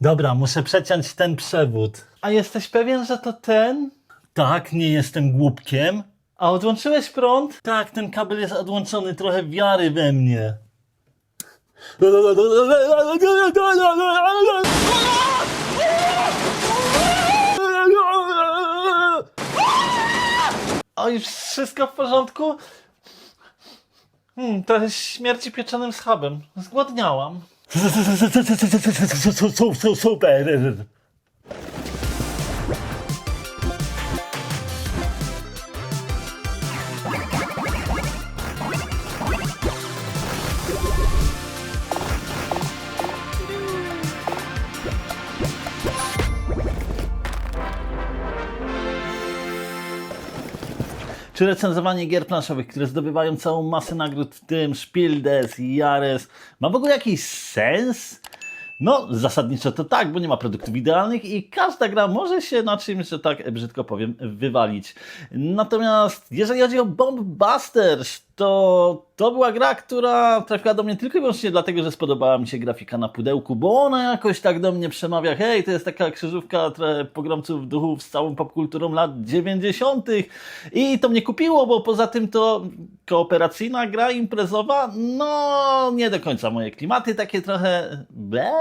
Dobra, muszę przeciąć ten przewód. A jesteś pewien, że to ten? Tak, nie jestem głupkiem. A odłączyłeś prąd? Tak, ten kabel jest odłączony, trochę wiary we mnie. O, już wszystko w porządku? Hmm, trochę śmierci pieczonym schabem. 这这这这这这这这这这这这白的。Czy recenzowanie gier planszowych, które zdobywają całą masę nagród, w tym Spiel des Jahres, ma w ogóle jakiś sens? No, zasadniczo to tak, bo nie ma produktów idealnych i każda gra może się na czymś, że tak brzydko powiem, wywalić. Natomiast jeżeli chodzi o Bomb Busters, to to była gra, która trafiła do mnie tylko i wyłącznie dlatego, że spodobała mi się grafika na pudełku, bo ona jakoś tak do mnie przemawia, hej, to jest taka krzyżówka pogromców duchów z całą popkulturą lat 90. I to mnie kupiło, bo poza tym to kooperacyjna gra imprezowa, no nie do końca moje klimaty, takie trochę ble.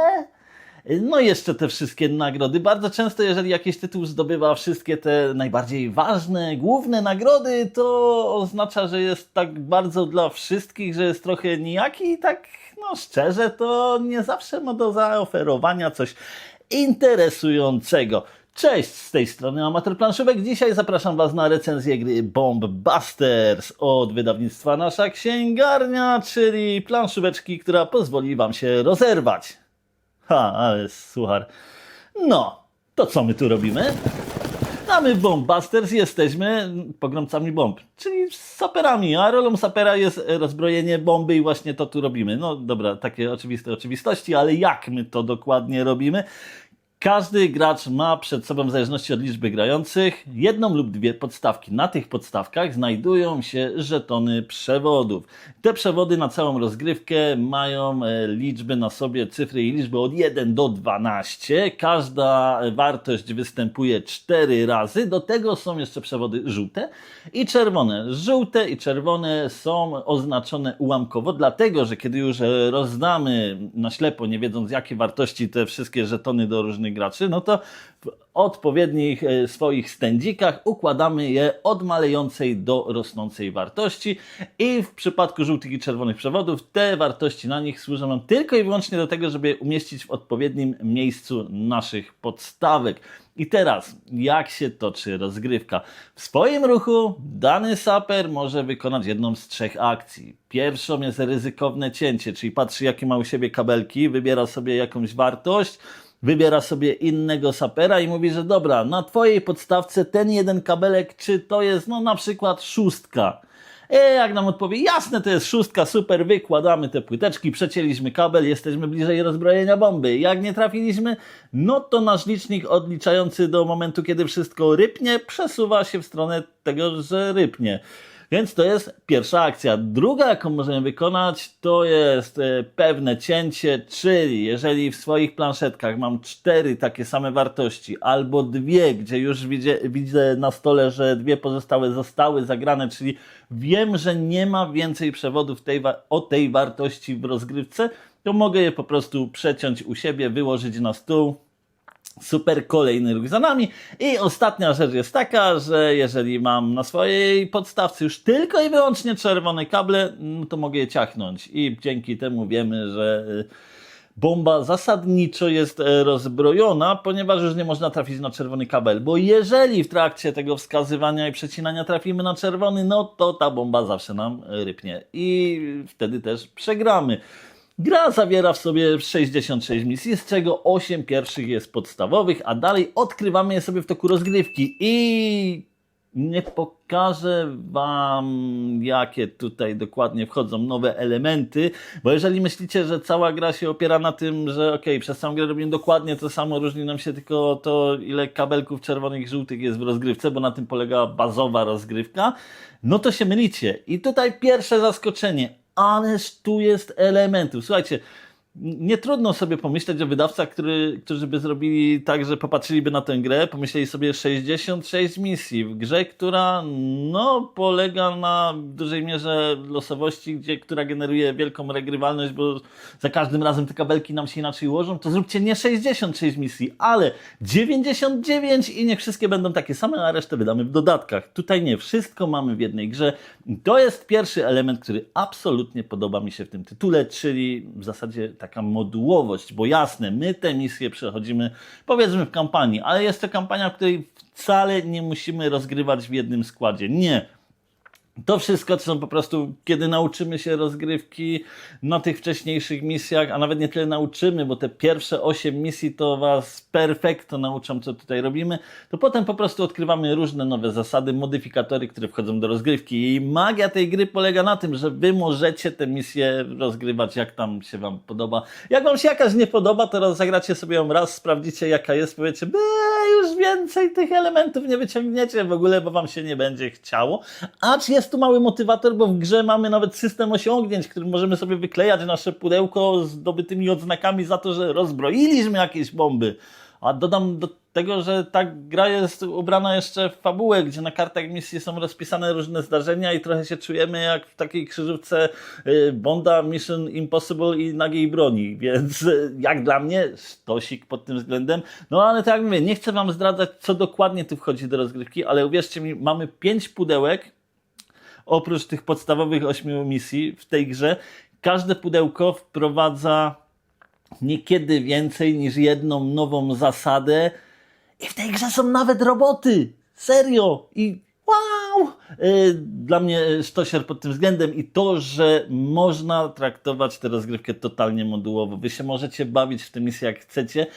No i jeszcze te wszystkie nagrody. Bardzo często, jeżeli jakiś tytuł zdobywa wszystkie te najbardziej ważne, główne nagrody, to oznacza, że jest tak bardzo dla wszystkich, że jest trochę nijaki i tak, no szczerze, to nie zawsze ma do zaoferowania coś interesującego. Cześć, z tej strony Amator Planszówek. Dzisiaj zapraszam Was na recenzję gry Bomb Busters od wydawnictwa Nasza Księgarnia, czyli planszóweczki, która pozwoli Wam się rozerwać. Ha, ale suchar. No, to co my tu robimy? A my w Bombusters jesteśmy pogromcami bomb, czyli saperami, a rolą sapera jest rozbrojenie bomby i właśnie to tu robimy. No dobra, takie oczywiste oczywistości, ale jak my to dokładnie robimy? Każdy gracz ma przed sobą, w zależności od liczby grających, jedną lub dwie podstawki. Na tych podstawkach znajdują się żetony przewodów. Te przewody na całą rozgrywkę mają e, liczby na sobie, cyfry i liczby od 1 do 12. Każda wartość występuje 4 razy. Do tego są jeszcze przewody żółte i czerwone. Żółte i czerwone są oznaczone ułamkowo, dlatego że kiedy już rozdamy na ślepo, nie wiedząc jakie wartości te wszystkie żetony do różnych graczy, no to w odpowiednich e, swoich stędzikach układamy je od malejącej do rosnącej wartości i w przypadku żółtych i czerwonych przewodów te wartości na nich służą nam tylko i wyłącznie do tego, żeby je umieścić w odpowiednim miejscu naszych podstawek. I teraz, jak się toczy rozgrywka? W swoim ruchu dany saper może wykonać jedną z trzech akcji. Pierwszą jest ryzykowne cięcie, czyli patrzy jakie ma u siebie kabelki, wybiera sobie jakąś wartość, wybiera sobie innego sapera i mówi, że dobra, na twojej podstawce ten jeden kabelek, czy to jest no na przykład szóstka. E, jak nam odpowie, jasne, to jest szóstka, super, wykładamy te płyteczki, przecięliśmy kabel, jesteśmy bliżej rozbrojenia bomby. Jak nie trafiliśmy, no to nasz licznik odliczający do momentu, kiedy wszystko rypnie, przesuwa się w stronę tego, że rypnie. Więc to jest pierwsza akcja. Druga, jaką możemy wykonać, to jest e, pewne cięcie, czyli jeżeli w swoich planszetkach mam cztery takie same wartości, albo dwie, gdzie już widzę, widzę na stole, że dwie pozostałe zostały zagrane, czyli wiem, że nie ma więcej przewodów tej, o tej wartości w rozgrywce, to mogę je po prostu przeciąć u siebie, wyłożyć na stół, Super kolejny ruch za nami. I ostatnia rzecz jest taka, że jeżeli mam na swojej podstawce już tylko i wyłącznie czerwone kable, no to mogę je ciachnąć. I dzięki temu wiemy, że y, bomba zasadniczo jest e, rozbrojona, ponieważ już nie można trafić na czerwony kabel. Bo jeżeli w trakcie tego wskazywania i przecinania trafimy na czerwony, no to ta bomba zawsze nam e, rypnie. I wtedy też przegramy. Gra zawiera w sobie 66 misji, z czego 8 pierwszych jest podstawowych, a dalej odkrywamy je sobie w toku rozgrywki. I nie pokażę Wam, jakie tutaj dokładnie wchodzą nowe elementy, bo jeżeli myślicie, że cała gra się opiera na tym, że ok, przez całą grę robimy dokładnie to samo, różni nam się tylko to, ile kabelków czerwonych żółtych jest w rozgrywce, bo na tym polega bazowa rozgrywka, no to się mylicie. I tutaj pierwsze zaskoczenie ależ tu jest elementów. Słuchajcie, nie trudno sobie pomyśleć o wydawcach, który, którzy by zrobili tak, że popatrzyliby na tę grę, pomyśleli sobie 66 misji w grze, która no, polega na dużej mierze losowości, gdzie, która generuje wielką regrywalność, bo za każdym razem te kabelki nam się inaczej ułożą, to zróbcie nie 66 misji, ale 99 i niech wszystkie będą takie same, a resztę wydamy w dodatkach. Tutaj nie, wszystko mamy w jednej grze. To jest pierwszy element, który absolutnie podoba mi się w tym tytule, czyli w zasadzie taka modułowość, bo jasne, my te misje przechodzimy powiedzmy w kampanii, ale jest to kampania, w której wcale nie musimy rozgrywać w jednym składzie. Nie. To wszystko to są po prostu, kiedy nauczymy się rozgrywki na tych wcześniejszych misjach, a nawet nie tyle nauczymy, bo te pierwsze 8 misji to was perfekto nauczą, co tutaj robimy, to potem po prostu odkrywamy różne nowe zasady, modyfikatory, które wchodzą do rozgrywki. I magia tej gry polega na tym, że wy możecie te misje rozgrywać, jak tam się wam podoba. Jak wam się jakaś nie podoba, to rozegracie sobie ją raz, sprawdzicie jaka jest, powiecie, już więcej tych elementów nie wyciągniecie w ogóle, bo wam się nie będzie chciało. Acz jest tu mały motywator, bo w grze mamy nawet system osiągnięć, który możemy sobie wyklejać nasze pudełko z dobytymi odznakami za to, że rozbroiliśmy jakieś bomby. A dodam do tego, że ta gra jest ubrana jeszcze w fabułę, gdzie na kartach misji są rozpisane różne zdarzenia i trochę się czujemy jak w takiej krzyżówce y, Bonda, Mission Impossible i nagiej broni, więc y, jak dla mnie stosik pod tym względem. No ale tak jak mówię, nie chcę wam zdradzać, co dokładnie tu wchodzi do rozgrywki, ale uwierzcie mi, mamy pięć pudełek, oprócz tych podstawowych ośmiu misji w tej grze, każde pudełko wprowadza niekiedy więcej niż jedną nową zasadę i w tej grze są nawet roboty. Serio. I wow! Yy, Dla mnie sztosier pod tym względem i to, że można traktować tę rozgrywkę totalnie modułowo. Wy się możecie bawić w tę misję jak chcecie.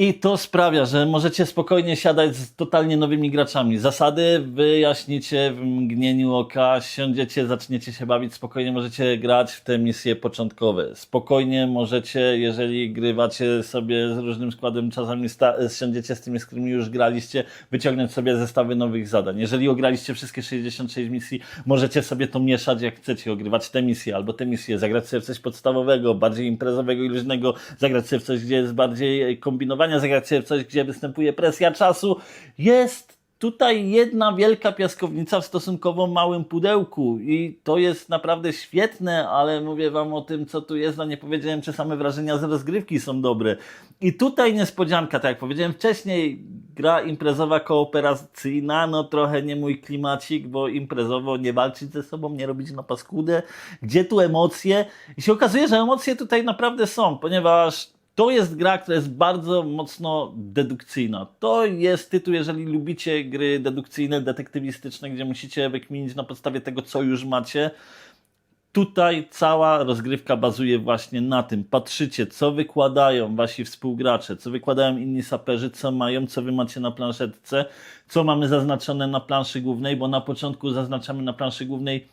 I to sprawia, że możecie spokojnie siadać z totalnie nowymi graczami. Zasady wyjaśnicie w mgnieniu oka, siądziecie, zaczniecie się bawić, spokojnie możecie grać w te misje początkowe. Spokojnie możecie, jeżeli grywacie sobie z różnym składem, czasami siądziecie z tymi, z którymi już graliście, wyciągnąć sobie zestawy nowych zadań. Jeżeli ograliście wszystkie 66 misji, możecie sobie to mieszać jak chcecie, ogrywać te misje albo te misje, zagrać sobie w coś podstawowego, bardziej imprezowego i luźnego, zagrać sobie w coś, gdzie jest bardziej kombinowania, zagrać sobie w coś, gdzie występuje presja czasu. Jest tutaj jedna wielka piaskownica w stosunkowo małym pudełku i to jest naprawdę świetne, ale mówię wam o tym, co tu jest, a nie powiedziałem, czy same wrażenia z rozgrywki są dobre. I tutaj niespodzianka, tak jak powiedziałem wcześniej, gra imprezowa kooperacyjna, no trochę nie mój klimacik, bo imprezowo nie walczyć ze sobą, nie robić na paskudę. Gdzie tu emocje? I się okazuje, że emocje tutaj naprawdę są, ponieważ to jest gra, która jest bardzo mocno dedukcyjna. To jest tytuł, jeżeli lubicie gry dedukcyjne, detektywistyczne, gdzie musicie wykminić na podstawie tego, co już macie. Tutaj cała rozgrywka bazuje właśnie na tym. Patrzycie, co wykładają wasi współgracze, co wykładają inni saperzy, co mają, co wy macie na planszetce, co mamy zaznaczone na planszy głównej, bo na początku zaznaczamy na planszy głównej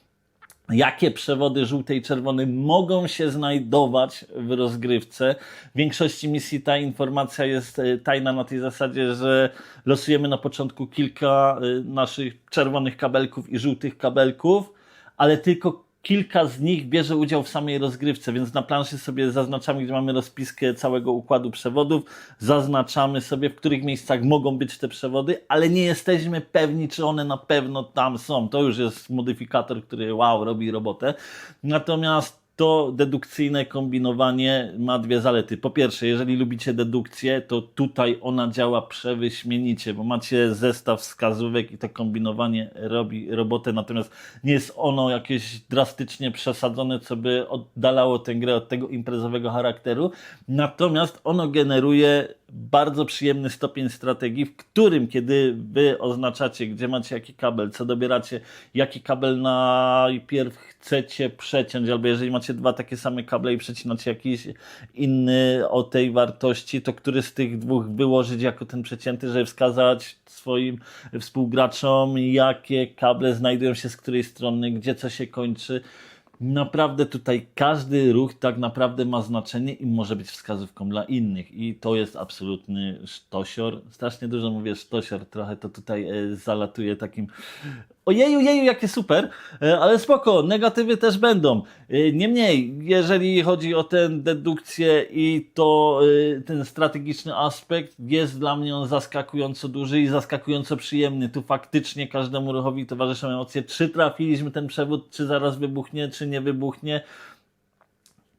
jakie przewody żółte i czerwone mogą się znajdować w rozgrywce. W większości misji ta informacja jest e, tajna na tej zasadzie, że losujemy na początku kilka e, naszych czerwonych kabelków i żółtych kabelków, ale tylko kilka z nich bierze udział w samej rozgrywce, więc na planszy sobie zaznaczamy, gdzie mamy rozpiskę całego układu przewodów, zaznaczamy sobie, w których miejscach mogą być te przewody, ale nie jesteśmy pewni, czy one na pewno tam są. To już jest modyfikator, który wow, robi robotę. Natomiast to dedukcyjne kombinowanie ma dwie zalety. Po pierwsze, jeżeli lubicie dedukcję, to tutaj ona działa przewyśmienicie, bo macie zestaw wskazówek i to kombinowanie robi robotę, natomiast nie jest ono jakieś drastycznie przesadzone, co by oddalało tę grę od tego imprezowego charakteru. Natomiast ono generuje bardzo przyjemny stopień strategii, w którym kiedy wy oznaczacie, gdzie macie jaki kabel, co dobieracie, jaki kabel najpierw chcecie przeciąć, albo jeżeli macie dwa takie same kable i przecinacie jakiś inny o tej wartości, to który z tych dwóch wyłożyć jako ten przecięty, żeby wskazać swoim współgraczom, jakie kable znajdują się z której strony, gdzie co się kończy. Naprawdę tutaj każdy ruch tak naprawdę ma znaczenie i może być wskazówką dla innych. I to jest absolutny sztosior. Strasznie dużo mówię sztosior, trochę to tutaj e, zalatuje takim Ojeju, jeju, jakie super, e, ale spoko, negatywy też będą. E, Niemniej, jeżeli chodzi o tę dedukcję i to e, ten strategiczny aspekt, jest dla mnie on zaskakująco duży i zaskakująco przyjemny. Tu faktycznie każdemu ruchowi towarzyszą emocje, czy trafiliśmy ten przewód, czy zaraz wybuchnie, czy nie wybuchnie.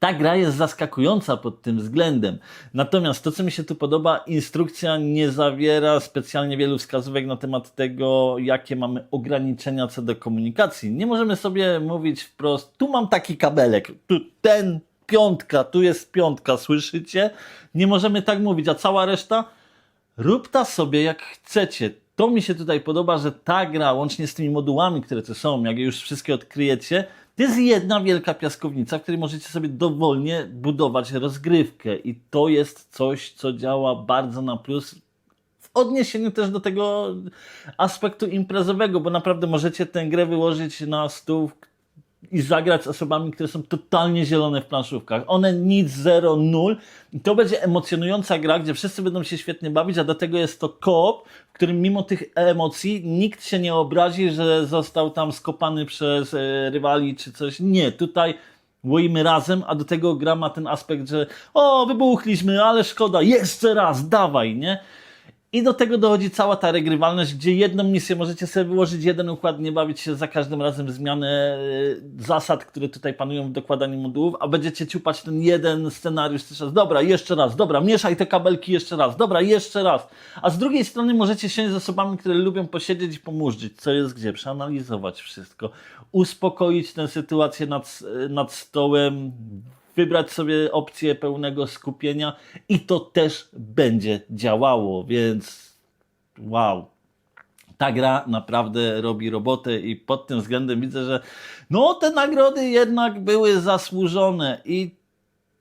Ta gra jest zaskakująca pod tym względem. Natomiast to, co mi się tu podoba, instrukcja nie zawiera specjalnie wielu wskazówek na temat tego, jakie mamy ograniczenia co do komunikacji. Nie możemy sobie mówić wprost, tu mam taki kabelek, tu ten, piątka, tu jest piątka, słyszycie? Nie możemy tak mówić, a cała reszta rób ta sobie jak chcecie. To mi się tutaj podoba, że ta gra, łącznie z tymi modułami, które tu są, jak już wszystkie odkryjecie, to jest jedna wielka piaskownica, w której możecie sobie dowolnie budować rozgrywkę. I to jest coś, co działa bardzo na plus w odniesieniu też do tego aspektu imprezowego, bo naprawdę możecie tę grę wyłożyć na stół i zagrać z osobami, które są totalnie zielone w planszówkach. One nic, zero, nul. I to będzie emocjonująca gra, gdzie wszyscy będą się świetnie bawić, a do tego jest to koop, w którym mimo tych emocji nikt się nie obrazi, że został tam skopany przez e, rywali czy coś. Nie, tutaj łoimy razem, a do tego gra ma ten aspekt, że o, wybuchliśmy, ale szkoda, jeszcze raz, dawaj, nie? I do tego dochodzi cała ta regrywalność, gdzie jedną misję możecie sobie wyłożyć, jeden układ, nie bawić się za każdym razem w zmianę e, zasad, które tutaj panują w dokładaniu modułów, a będziecie ciupać ten jeden scenariusz cały czas. Dobra, jeszcze raz, dobra, mieszaj te kabelki jeszcze raz, dobra, jeszcze raz. A z drugiej strony możecie siąść z osobami, które lubią posiedzieć i pomurzyć, co jest gdzie, przeanalizować wszystko, uspokoić tę sytuację nad, nad stołem, wybrać sobie opcję pełnego skupienia i to też będzie działało, więc wow. Ta gra naprawdę robi robotę i pod tym względem widzę, że no te nagrody jednak były zasłużone i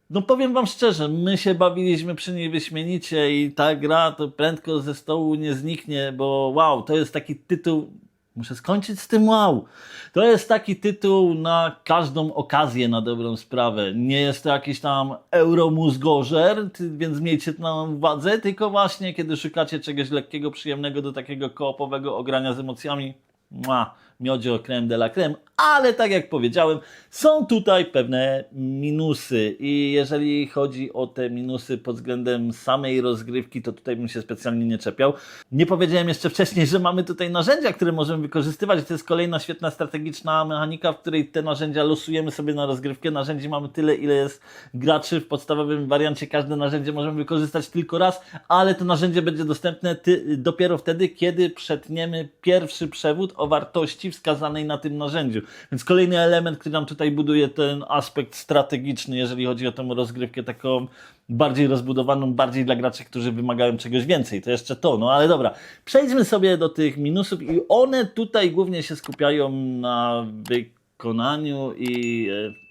no powiem wam szczerze, my się bawiliśmy przy niej wyśmienicie i ta gra to prędko ze stołu nie zniknie, bo wow, to jest taki tytuł, muszę skończyć z tym wow. To jest taki tytuł na każdą okazję na dobrą sprawę. Nie jest to jakiś tam euromuzgorzer, ty- więc miejcie to na uwadze, tylko właśnie kiedy szukacie czegoś lekkiego, przyjemnego do takiego koopowego ogrania z emocjami, Mua, miodzio creme de la creme, ale tak jak powiedziałem, są tutaj pewne minusy i jeżeli chodzi o te minusy pod względem samej rozgrywki, to tutaj bym się specjalnie nie czepiał. Nie powiedziałem jeszcze wcześniej, że mamy tutaj narzędzia, które możemy wykorzystywać. To jest kolejna świetna strategiczna mechanika, w której te narzędzia losujemy sobie na rozgrywkę. Narzędzi mamy tyle, ile jest graczy. W podstawowym wariancie każde narzędzie możemy wykorzystać tylko raz, ale to narzędzie będzie dostępne dopiero wtedy, kiedy przetniemy pierwszy przewód o wartości wskazanej na tym narzędziu. Więc kolejny element, który nam tutaj buduje ten aspekt strategiczny, jeżeli chodzi o tę rozgrywkę taką bardziej rozbudowaną, bardziej dla graczy, którzy wymagają czegoś więcej. To jeszcze to, no ale dobra. Przejdźmy sobie do tych minusów i one tutaj głównie się skupiają na wykonaniu i e,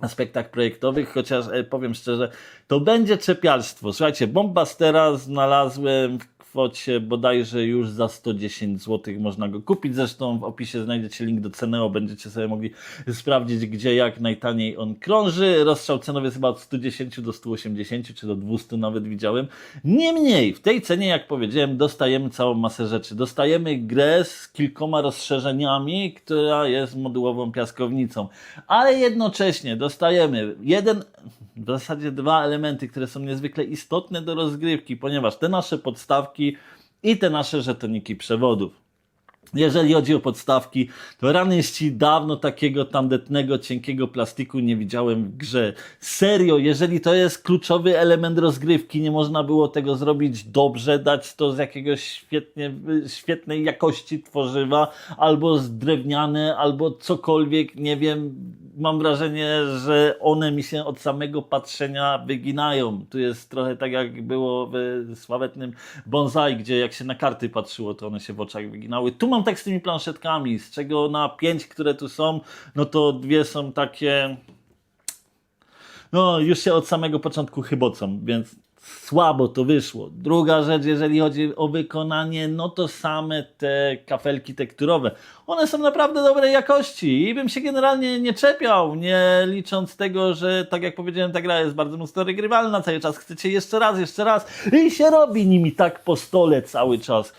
aspektach projektowych, chociaż e, powiem szczerze, to będzie czepialstwo. Słuchajcie, Bombastera znalazłem w kwocie bodajże już za 110 zł można go kupić. Zresztą w opisie znajdziecie link do Ceneo, będziecie sobie mogli sprawdzić, gdzie jak najtaniej on krąży. Rozstrzał cenowy jest chyba od 110 do 180, czy do 200 nawet widziałem. Niemniej, w tej cenie, jak powiedziałem, dostajemy całą masę rzeczy. Dostajemy grę z kilkoma rozszerzeniami, która jest modułową piaskownicą, ale jednocześnie dostajemy jeden, w zasadzie dwa elementy, które są niezwykle istotne do rozgrywki, ponieważ te nasze podstawki i te nasze żetoniki przewodów. Jeżeli chodzi o podstawki, to rany ści dawno takiego tandetnego, cienkiego plastiku nie widziałem w grze. Serio, jeżeli to jest kluczowy element rozgrywki, nie można było tego zrobić dobrze, dać to z jakiegoś świetnie, świetnej jakości tworzywa, albo z drewniane, albo cokolwiek, nie wiem. Mam wrażenie, że one mi się od samego patrzenia wyginają. Tu jest trochę tak, jak było w sławetnym bonsai, gdzie jak się na karty patrzyło, to one się w oczach wyginały. Tu mam tak z tymi planszetkami, z czego na pięć, które tu są, no to dwie są takie no już się od samego początku chybocą, więc słabo to wyszło. Druga rzecz, jeżeli chodzi o wykonanie, no to same te kafelki tekturowe. One są naprawdę dobrej jakości i bym się generalnie nie czepiał, nie licząc tego, że tak jak powiedziałem, ta gra jest bardzo mocno regrywalna, cały czas chcecie jeszcze raz, jeszcze raz i się robi nimi tak po stole cały czas.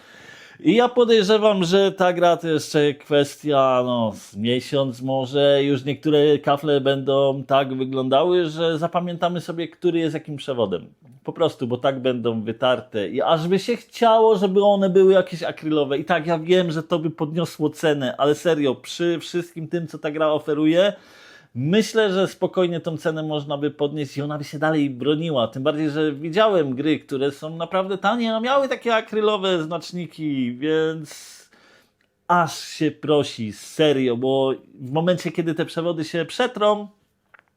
I ja podejrzewam, że ta gra to jeszcze kwestia, no, miesiąc może. Już niektóre kafle będą tak wyglądały, że zapamiętamy sobie, który jest jakim przewodem. Po prostu, bo tak będą wytarte. I aż by się chciało, żeby one były jakieś akrylowe. I tak, ja wiem, że to by podniosło cenę, ale serio, przy wszystkim tym, co ta gra oferuje, Myślę, że spokojnie tą cenę można by podnieść i ona by się dalej broniła. Tym bardziej, że widziałem gry, które są naprawdę tanie, a miały takie akrylowe znaczniki, więc aż się prosi, serio, bo w momencie, kiedy te przewody się przetrą,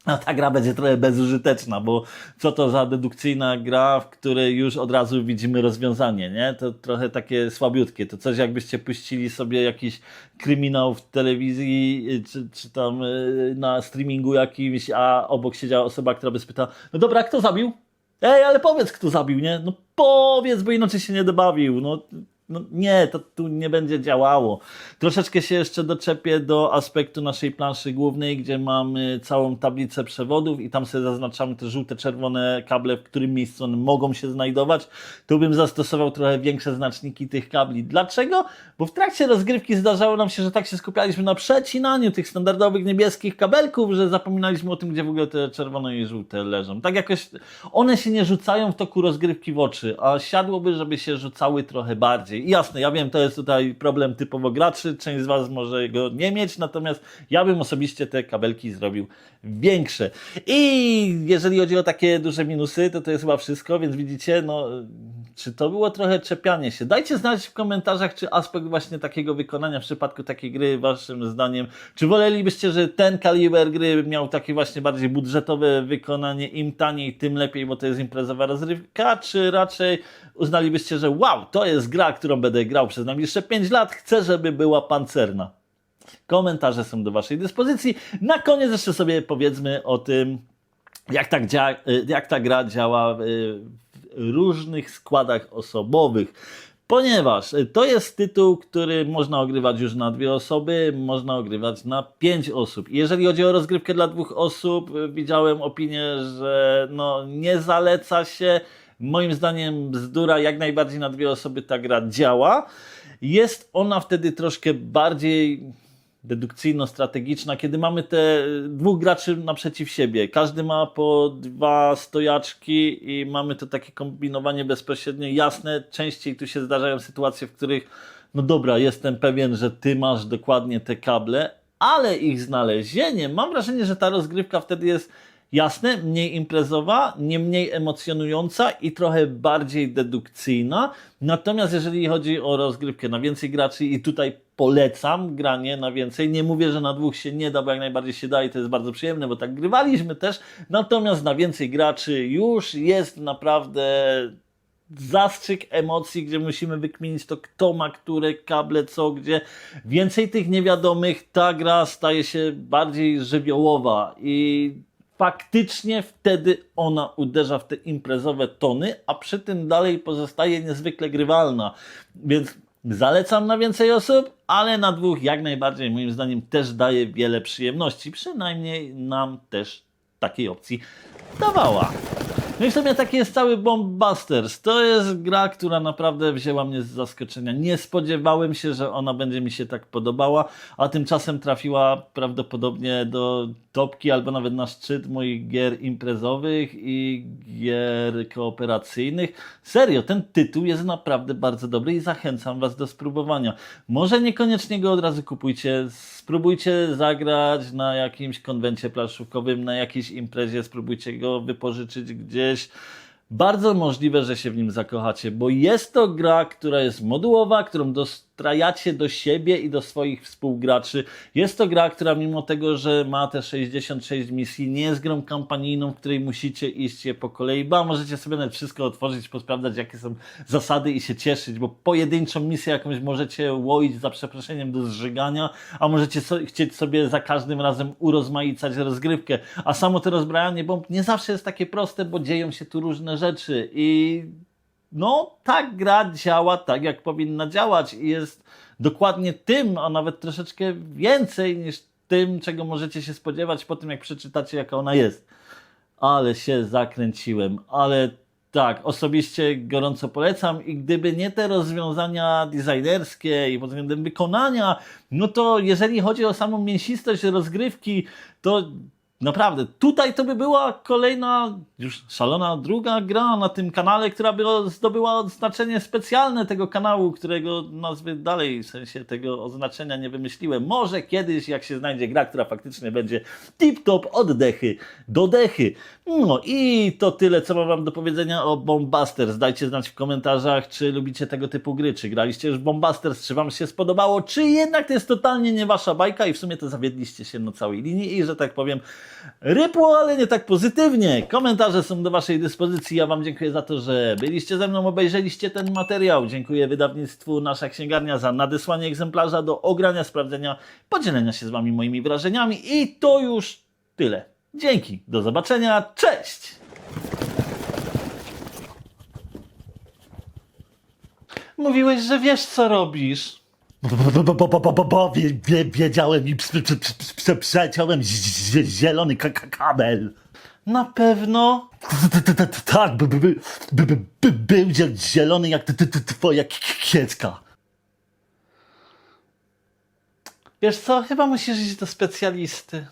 a ta gra będzie trochę bezużyteczna, bo co to za dedukcyjna gra, w której już od razu widzimy rozwiązanie, nie? To trochę takie słabiutkie. To coś jakbyście puścili sobie jakiś kryminał w telewizji, y, czy, czy tam y, na streamingu jakimś, a obok siedziała osoba, która by spytała, no dobra, kto zabił? Ej, ale powiedz, kto zabił, nie? No powiedz, bo inaczej się nie dobawił. No, no nie, to tu nie będzie działało. Troszeczkę się jeszcze doczepię do aspektu naszej planszy głównej, gdzie mamy całą tablicę przewodów i tam sobie zaznaczamy te żółte, czerwone kable, w którym miejscu one mogą się znajdować. Tu bym zastosował trochę większe znaczniki tych kabli. Dlaczego? Bo w trakcie rozgrywki zdarzało nam się, że tak się skupialiśmy na przecinaniu tych standardowych niebieskich kabelków, że zapominaliśmy o tym, gdzie w ogóle te czerwone i żółte leżą. Tak jakoś one się nie rzucają w toku rozgrywki w oczy, a siadłoby, żeby się rzucały trochę bardziej. Jasne, ja wiem, to jest tutaj problem typowo graczy, część z Was może go nie mieć, natomiast ja bym osobiście te kabelki zrobił większe. I jeżeli chodzi o takie duże minusy, to to jest chyba wszystko, więc widzicie, no, czy to było trochę czepianie się? Dajcie znać w komentarzach, czy aspekt właśnie takiego wykonania w przypadku takiej gry, waszym zdaniem, czy wolelibyście, że ten kaliber gry miał takie właśnie bardziej budżetowe wykonanie, im taniej, tym lepiej, bo to jest imprezowa rozrywka, czy raczej uznalibyście, że wow, to jest gra, którą będę grał przez najbliższe 5 lat, chcę, żeby była pancerna. Komentarze są do Waszej dyspozycji. Na koniec jeszcze sobie powiedzmy o tym, jak, dzia- y, jak ta gra działa y, różnych składach osobowych. Ponieważ to jest tytuł, który można ogrywać już na dwie osoby, można ogrywać na pięć osób. Jeżeli chodzi o rozgrywkę dla dwóch osób, widziałem opinię, że no, nie zaleca się. Moim zdaniem bzdura, jak najbardziej na dwie osoby ta gra działa. Jest ona wtedy troszkę bardziej dedukcyjno-strategiczna, kiedy mamy te dwóch graczy naprzeciw siebie. Każdy ma po dwa stojaczki i mamy to takie kombinowanie bezpośrednie. Jasne, częściej tu się zdarzają sytuacje, w których no dobra, jestem pewien, że ty masz dokładnie te kable, ale ich znalezienie, mam wrażenie, że ta rozgrywka wtedy jest jasne, mniej imprezowa, nie mniej emocjonująca i trochę bardziej dedukcyjna. Natomiast jeżeli chodzi o rozgrywkę na więcej graczy i tutaj polecam granie na więcej, nie mówię, że na dwóch się nie da, bo jak najbardziej się da i to jest bardzo przyjemne, bo tak grywaliśmy też. Natomiast na więcej graczy już jest naprawdę zastrzyk emocji, gdzie musimy wykminić to, kto ma które kable, co, gdzie. Więcej tych niewiadomych, ta gra staje się bardziej żywiołowa i faktycznie wtedy ona uderza w te imprezowe tony, a przy tym dalej pozostaje niezwykle grywalna. Więc zalecam na więcej osób, ale na dwóch jak najbardziej moim zdaniem też daje wiele przyjemności. Przynajmniej nam też takiej opcji dawała. No i w sumie taki jest cały Bombusters. To jest gra, która naprawdę wzięła mnie z zaskoczenia. Nie spodziewałem się, że ona będzie mi się tak podobała, a tymczasem trafiła prawdopodobnie do topki albo nawet na szczyt moich gier imprezowych i gier kooperacyjnych. Serio, ten tytuł jest naprawdę bardzo dobry i zachęcam Was do spróbowania. Może niekoniecznie go od razu kupujcie, spróbujcie zagrać na jakimś konwencie planszówkowym, na jakiejś imprezie, spróbujcie go wypożyczyć gdzieś. Bardzo możliwe, że się w nim zakochacie, bo jest to gra, która jest modułowa, którą dostrajacie do siebie i do swoich współgraczy. Jest to gra, która mimo tego, że ma te 66 misji, nie jest grą kampanijną, w której musicie iść je po kolei, ba, możecie sobie nawet wszystko otworzyć, posprawdzać, jakie są zasady i się cieszyć, bo pojedynczą misję jakąś możecie łoić za przeproszeniem do zżygania, a możecie so chcieć sobie za każdym razem urozmaicać rozgrywkę. A samo to rozbrajanie bomb nie zawsze jest takie proste, bo dzieją się tu różne rzeczy i no, ta gra działa tak, jak powinna działać i jest dokładnie tym, a nawet troszeczkę więcej niż tym, czego możecie się spodziewać po tym, jak przeczytacie, jaka ona jest. Ale się zakręciłem, ale Tak, osobiście gorąco polecam i gdyby nie te rozwiązania designerskie i pod względem wykonania, no to jeżeli chodzi o samą mięsistość rozgrywki, to naprawdę tutaj to by była kolejna, już szalona druga gra na tym kanale, która by zdobyła odznaczenie specjalne tego kanału, którego nazwy dalej, w sensie tego oznaczenia nie wymyśliłem. Może kiedyś, jak się znajdzie gra, która faktycznie będzie tip-top od dechy do dechy. No i to tyle, co mam wam do powiedzenia o Bombasters. Dajcie znać w komentarzach, czy lubicie tego typu gry, czy graliście już w Bombasters, czy wam się spodobało, czy jednak to jest totalnie nie wasza bajka i w sumie to zawiedliście się na całej linii i, że tak powiem, rypło, ale nie tak pozytywnie. Komentarze są do waszej dyspozycji. Ja wam dziękuję za to, że byliście ze mną, obejrzeliście ten materiał. Dziękuję wydawnictwu Nasza Księgarnia za nadesłanie egzemplarza do ogrania, sprawdzenia, podzielenia się z wami moimi wrażeniami i to już tyle. Dzięki, do zobaczenia, cześć! Mówiłeś, że wiesz co robisz. Bo, bo, bo, bo, bo, bo, bo wie, wie, wiedziałem i prze- prze- prze- prze- przeciąłem zi- zi- zielony ka- ka- kabel. Na pewno. Tak, by, by, by, by, by, by, był zie- zielony jak twoja kiecka. Wiesz co, chyba musisz iść do specjalisty.